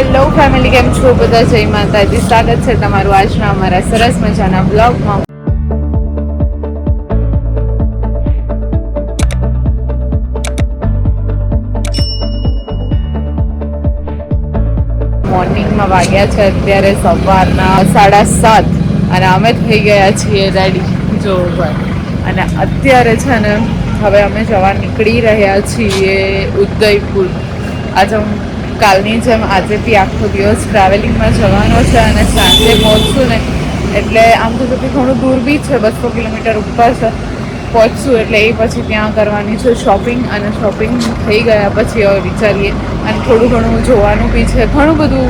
Hello family કેમ છો બધા? જય માતાજી. સ્વાગત છે તમારું આજના અમારા સરસ મજાના બ્લોગમાં. મોર્નિંગમાં વાગ્યા છે અત્યારે સવારના સાડા સાત અને અમે થઈ ગયા છીએ રેડી. જો અને અત્યારે છે ને, હવે અમે જવા નીકળી રહ્યા છીએ ઉદયપુર. આજે હું કાલની જેમ આજે બી આખો દિવસ ટ્રાવેલિંગમાં જવાનો છે અને સાંજે પહોંચશું ને, એટલે આમ તો જોકે થોડું દૂર બી છે બસો કિલોમીટર ઉપર છે પહોંચશું, એટલે એ પછી ત્યાં કરવાની છે શોપિંગ અને શોપિંગ થઈ ગયા પછી હવે વિચારીએ. અને થોડું ઘણું જોવાનું બી છે, ઘણું બધું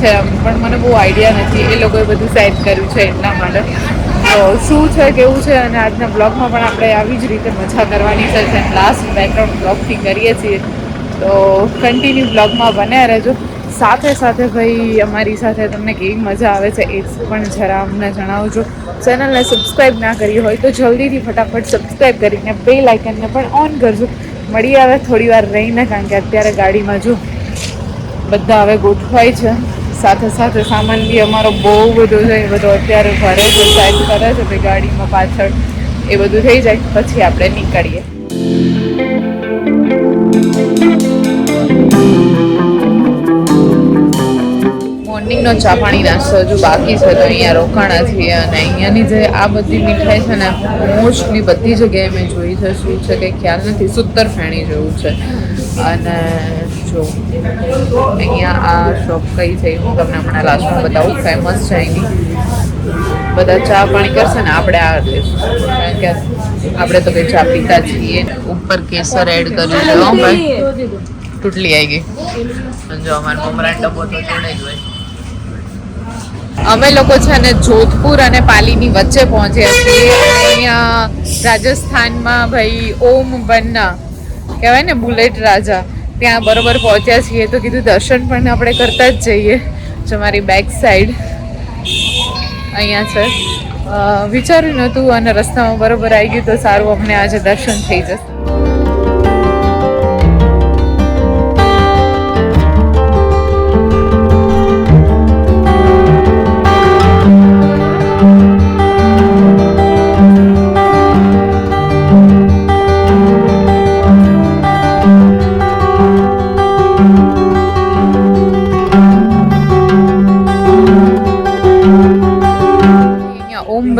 છે આમ, પણ મને બહુ આઈડિયા નથી, એ લોકોએ બધું સેટ કર્યું છે એટલા માટે. શું છે, કેવું છે, અને આજના બ્લોગમાં પણ આપણે આવી જ રીતે મજા કરવાની છે લાસ્ટ બેકગ્રાઉન્ડ બ્લોગથી કરીએ છીએ. તો કન્ટિન્યુ બ્લોગમાં બન્યા રહેજો. સાથે સાથે ભાઈ, અમારી સાથે તમને કેવી મજા આવે છે એ પણ જરા અમને જણાવજો. ચેનલને સબસ્ક્રાઈબ ના કરી હોય તો જલ્દીથી ફટાફટ સબસ્ક્રાઈબ કરીને બે લાઇકનને પણ ઓન કરજો. મળી આવે થોડી વાર રહીને, કારણ કે અત્યારે ગાડીમાં જો બધા હવે ગોઠવાય છે. સાથે સાથે સામાન બી અમારો બહુ બધો છે, એ બધો અત્યારે ભરે છે સાઈડ કરે છે ભાઈ ગાડીમાં પાછળ એ બધું થઈ જાય. પછી આપણે નીકળીએ. મોર્નિંગનો ચા પાણી નાસ્તો હજુ બાકી છે તો અહીંયા રોકાણા છીએ અને અહીંયાની જે આ બધી મીઠાઈ છે ને મોસ્ટલી બધી જગ્યાએ મેં જોઈ છે. શું છે કે ખ્યાલ નથી. સુતર ફેણી જેવું છે. અને જો, અહીંયા આ શોપ કઈ છે હું તમને હમણાં લાસ્ટમાં બતાવું. ફેમસ છે અહીંની. બધા ચા પાણી કરશે ને, આપણે આ લઈશું કારણ કે આપણે તો કંઈ ચા પીતા છીએ. ઉપર કેસર એડ કર્યું છે. તૂટલી આવી ગઈ. જો અમારો મમરાનો ડબ્બો તો જોડે જ હોય. અમે લોકો છે ને જોધપુર અને પાલીની વચ્ચે પહોંચ્યા છીએ. અહીંયા રાજસ્થાનમાં ભાઈ ઓમ બન્ના કહેવાય ને બુલેટ રાજા. ત્યાં બરોબર પહોંચ્યા છીએ તો કીધું દર્શન પણ આપણે કરતા જ જઈએ. જો મારી બેક સાઈડ અહીંયા છે. વિચાર્યું નહોતું અને રસ્તામાં બરોબર આવી ગયું તો સારું અમને આજે દર્શન થઈ જશે.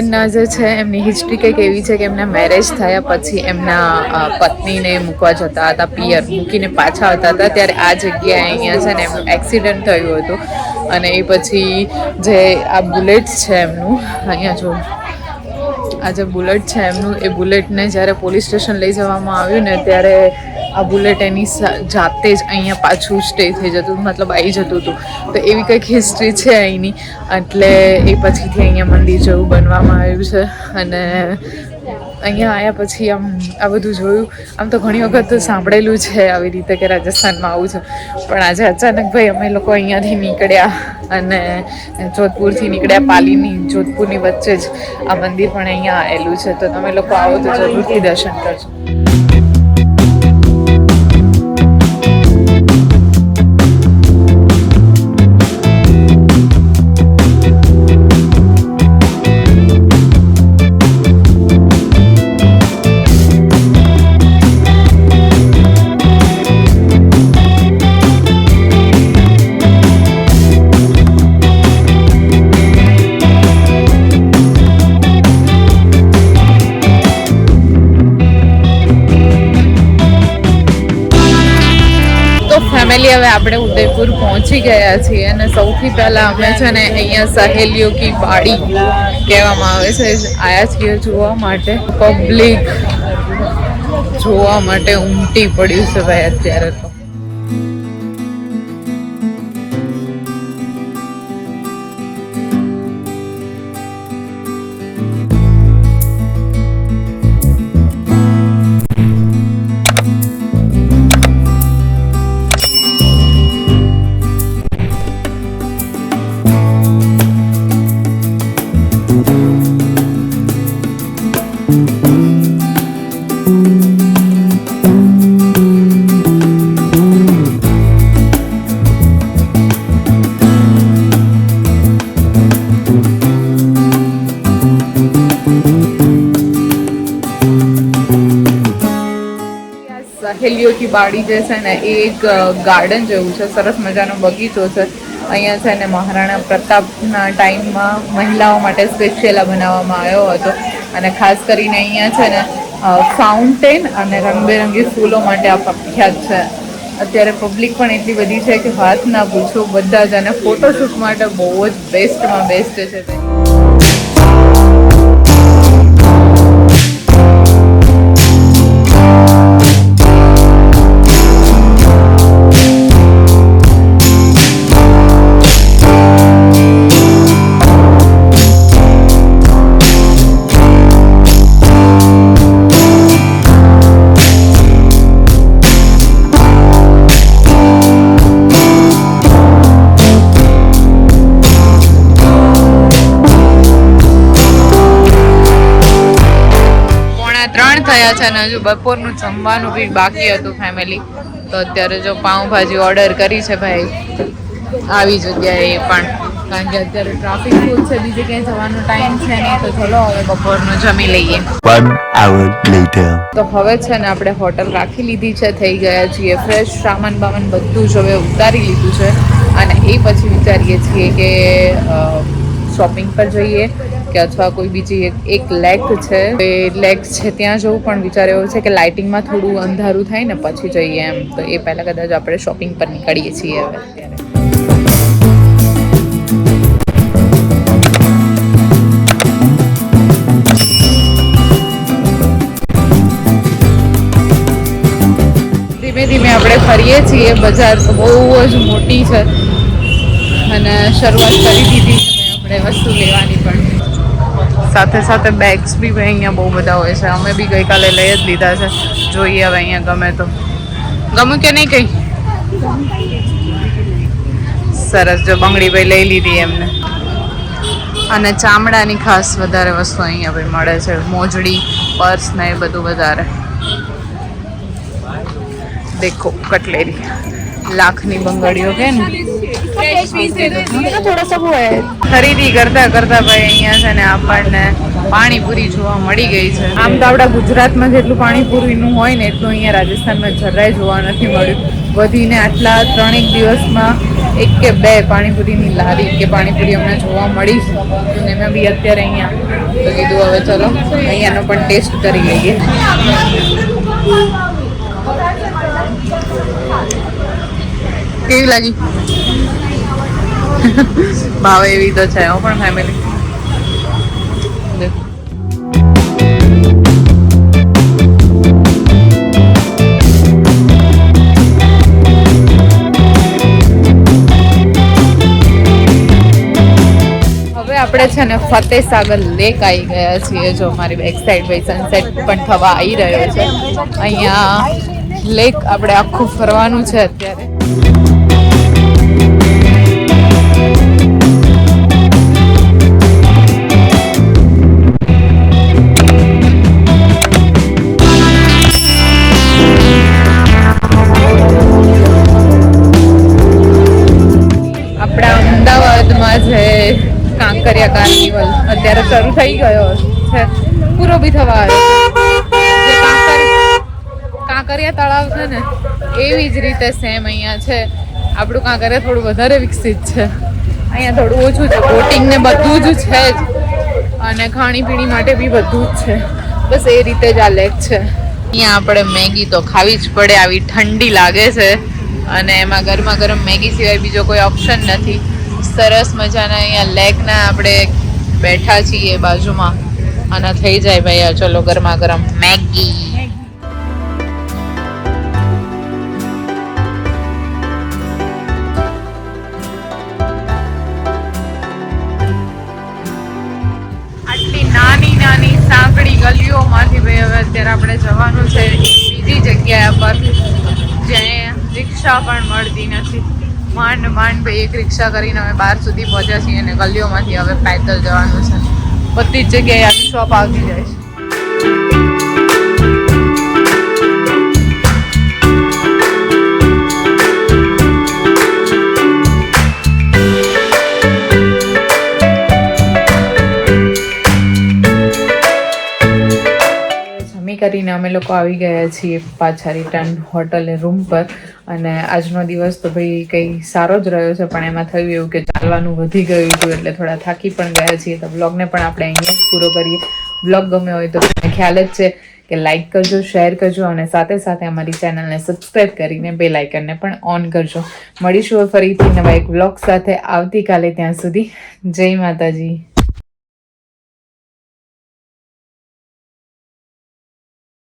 અહીંયા જે છે, એમની હિસ્ટ્રી કંઈક એવી છે કે એમના મેરેજ થયા પછી એમના પત્નીને મૂકવા જતા હતા, પિયર મૂકીને પાછા આવતા હતા. ત્યારે આ જગ્યાએ અહીંયા છે ને એમનું એક્સિડન્ટ થયું હતું. અને એ પછી જે આ બુલેટ છે એમનું, અહીંયા જો, આ જે બુલેટ છે એમનું, એ બુલેટને જ્યારે પોલીસ સ્ટેશન લઈ જવામાં આવ્યું ને ત્યારે આ બુલેટ એની જાતે જ અહીંયા પાછું સ્ટે થઈ જતું, મતલબ આવી જતું હતું તો એવી કંઈક હિસ્ટ્રી છે અહીંની. એટલે એ પછીથી અહીંયા મંદિર જેવું બનવામાં આવ્યું છે. અને અહીંયા આવ્યા પછી આમ, આ બધું જોયું. આમ તો ઘણી વખત સાંભળેલું છે આવી રીતે કે રાજસ્થાનમાં આવું છે. પણ આજે અચાનક ભાઈ અમે લોકો અહીંયાથી નીકળ્યા અને જોધપુરથી નીકળ્યા, પાલીની, જોધપુરની વચ્ચે જ આ મંદિર પણ અહીંયા આવેલું છે. તો તમે લોકો આવો તો જરૂરથી દર્શન કરજો. આપણે ઉદયપુર પહોંચી ગયા છીએ અને સૌથી પહેલા અમે છે ને અહીંયા સહેલીઓ કી વાડી કહેવામાં આવે છે. આયા છીએ જોવા માટે પબ્લિક જોવા માટે ઉમટી પડ્યું છે ભાઈ અત્યારે તો. ફૂલોથી બાડી જે છે ને એ એક ગાર્ડન જેવું છે, સરસ મજાનો બગીચો છે. અહીંયા છે ને મહારાણા પ્રતાપના ટાઈમમાં મહિલાઓ માટે સ્પેશિયલ બનાવવામાં આવ્યો હતો. અને ખાસ કરીને અહીંયા છે ને ફાઉન્ટેન અને રંગબેરંગી ફૂલો માટે આ પ્રખ્યાત છે. અત્યારે પબ્લિક પણ એટલી બધી છે કે વાત ના પૂછો, બધા જ અને ફોટોશૂટ માટે બહુ જ બેસ્ટમાં બેસ્ટ છે. થયા છે અને હજુ બપોરનું જમવાનું બી બાકી હતું ફેમિલી તો અત્યારે જો પાઉંભાજી ઓર્ડર કરી છે ભાઈ. આવી જગ્યાએ એ પણ. કારણ કે અત્યારે ટ્રાફિક ફૂલ છે બીજે ક્યાંય જવાનો ટાઈમ છે નહીં તો ચલો હવે બપોરનું જમી લઈએ. તો હવે છે ને આપણે હોટલ રાખી લીધી છે થઈ ગયા છીએ ફ્રેશ સામાન બામાન બધું જ હવે ઉતારી લીધું છે. અને એ પછી વિચારીએ છીએ કે શોપિંગ પર જઈએ. કે અથવા કોઈ બીજી એક લેક છે એ લેક છે ત્યાં જવું પણ વિચાર એવો છે કે લાઇટિંગમાં થોડું અંધારું થાય ને પછી જઈએ એમ. તો એ પહેલાં કદાચ આપણે શોપિંગ પર નીકળીએ છીએ હવે ધીમે આપણે ફરીએ છીએ. બજાર તો બહુ જ મોટી છે. અને શરૂઆત કરી દીધી છે. આપણે વસ્તુ લેવાની પણ. સાથે સાથે બેગ્સ બી અહીંયા બહુ બધા હોય છે. અમે બી ગઈકાલે લઈ જ લીધા છે. જોઈએ હવે અહીંયા ગમે તો. ગમ્યું કે નહીં કંઈ? સરસ, જો બંગડી ભાઈ લઈ લીધી એમને. અને ચામડાની ખાસ વધારે વસ્તુ અહીંયા ભાઈ મળે છે. મોજડી, પર્સ ને એ બધું વધારે. દેખો કટલેરી. લાખની બંગડીઓ કે ને? થોડા સબ હોય ખરીદી કરતા કરતા ભાઈ અહીંયા છે ને આપણને પાણીપુરી જોવા મળી ગઈ છે. આમ તો આપણા ગુજરાતમાં જેટલું પાણીપુરીનું હોય ને એટલું અહીંયા રાજસ્થાનમાં જરાય જોવા નથી મળ્યું. વધીને આટલા ત્રણેક દિવસમાં એક કે બે પાણીપુરીની લારી કે પાણીપુરી અમને જોવા મળી અને મેં બી અત્યારે અહીંયા તો કીધું, હવે ચલો, અહીંયાનો પણ ટેસ્ટ કરી લઈએ. કેવી લાગી? ભાવ એવી તો છે, હું, પણ ફેમિલી આપણે છે ને ફતેહ સાગર લેક આવી ગયા છીએ, જો મારી બેક સાઈડ ભાઈ સનસેટ પણ થવા આવી રહ્યો છે. અહીંયા લેક આપણે આખું ફરવાનું છે અત્યારે. કાંકરિયા કાર્નિવલ અત્યારે શરૂ થઈ ગયો છે. પૂરો બી થવા કાંકરિયા તળાવ છે ને, એવી જ રીતે સેમ અહીંયા છે. આપણું કાંકરિયા થોડું વધારે વિકસિત છે. અહીંયા થોડું ઓછું છે. બોટિંગ ને બધું જ છે જ. અને ખાણીપીણી માટે બી બધું જ છે. બસ એ રીતે જ આ લેક છે. અહીંયા આપણે મેગી તો ખાવી જ પડે. આવી ઠંડી લાગે છે. અને એમાં ગરમા ગરમ મેગી સિવાય બીજો કોઈ ઓપ્શન નથી. સરસ મજાના અહીંયા લેકના આપણે બેઠા છીએ બાજુમાં. અને થઈ જાય ભાઈ ચલો ગરમા ગરમ. મેગી. આટલી નાની નાની સાંકડી ગલીઓમાંથી ભાઈ હવે અત્યારે આપણે જવાનું છે. બીજી જગ્યા પર જ્યાં રિક્ષા પણ મળતી નથી. માંડ માંડ ભાઈ એક રિક્ષા કરીને અમે બહાર સુધી પહોંચ્યા છીએ અને ગલીઓમાંથી હવે પેદલ જવાનું છે. બધી જ જગ્યાએ આવી શોપ આવતી જાય છે. કરીને અમે લોકો આવી ગયા છીએ પાછા રિટર્ન હોટલે રૂમ પર. અને આજનો દિવસ તો ભાઈ કંઈ સારો જ રહ્યો છે, પણ એમાં થયું એવું કે ચાલવાનું વધી ગયું હતું, એટલે થોડા થાકી પણ ગયા છીએ. તો બ્લોગને પણ આપણે અહીંયા જ પૂરો કરીએ. બ્લોગ ગમ્યો હોય તો તમને ખ્યાલ જ છે કે લાઈક કરજો શેર કરજો અને સાથે સાથે અમારી ચેનલને સબસ્ક્રાઈબ કરીને બે લાઇકનને પણ ઓન કરજો. મળીશું ફરીથી નવા એક બ્લોગ સાથે. આવતીકાલે ત્યાં સુધી જય માતાજી.